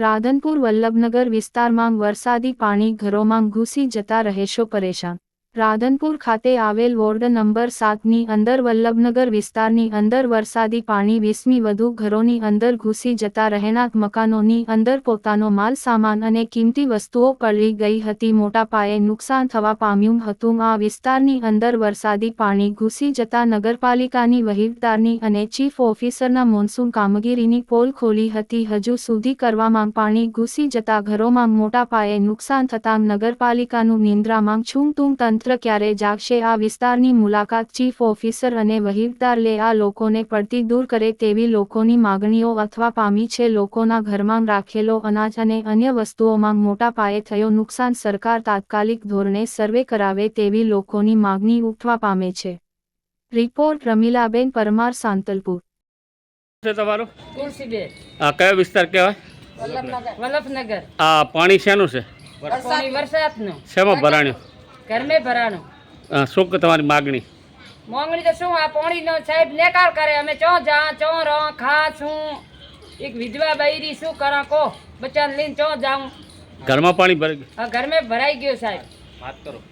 રાધનપુર વલ્લભનગર વિસ્તારમાં વરસાદી પાણી ઘરોમાં ઘૂસી જતા રહેશો પરેશાન. રાધનપુર ખાતે આવેલ વોર્ડ નંબર સાતની અંદર વલ્લભનગર વિસ્તારની અંદર વરસાદી પાણી વીસમી વધુ ઘરોની અંદર ઘૂસી જતા રહેણાંક મકાનોની અંદર પોતાનો માલ, સામાન અને કિંમતી વસ્તુઓ પલળી ગઈ હતી. મોટા પાયે નુકસાન થવા પામ્યું હતું. આ વિસ્તારની અંદર વરસાદી પાણી ઘૂસી જતા નગરપાલિકાની વહીવટદારની અને ચીફ ઓફિસરના મોન્સૂન કામગીરીની પોલ ખોલી હતી. હજુ સુધી કરવામાં પાણી ઘૂસી જતા ઘરોમાં મોટા પાયે નુકસાન થતાં નગરપાલિકાનું નિંદ્રામાં છૂમતુમ તંત્ર ક્યારે જાગશે? આ વિસ્તારની મુલાકાત ચીફ ઓફિસર અને વહીવદાર લે આ લોકોને પડતી દૂર કરે તેવી લોકોની માગણીઓ અથવા પામી છે. લોકોના ઘરમાં રાખેલો અનાજ અને અન્ય વસ્તુઓમાં મોટા પાયે થયો નુકસાન સરકાર તાત્કાલિક ધોરણે સર્વે કરાવે તેવી લોકોની માગણી ઉઠવા પામે છે. રિપોર્ટ રમીલાબેન પરમાર સાંતલપુર. આ કયો વિસ્તાર કહેવાય? વલ્લભનગર. આ પાણી શેનું છે? વરસાદનું. શેમાં ભરાણ્યું? ઘરમે ભરાણું. અ, શું કે તમારી માગણી? મોંગણી તો શું આ પાણીનો સાહેબ નેકાર કરે? અમે ચો જા ચો રો ખા છું. એક વિધવા બૈરી શું કરા કો? બચ્ચાને લઈને ચો જાઉં. ઘરમાં પાણી ભરાઈ ગયું? ઘરમાં ઘરમે ભરાઈ ગયો સાહેબ. વાત કરો.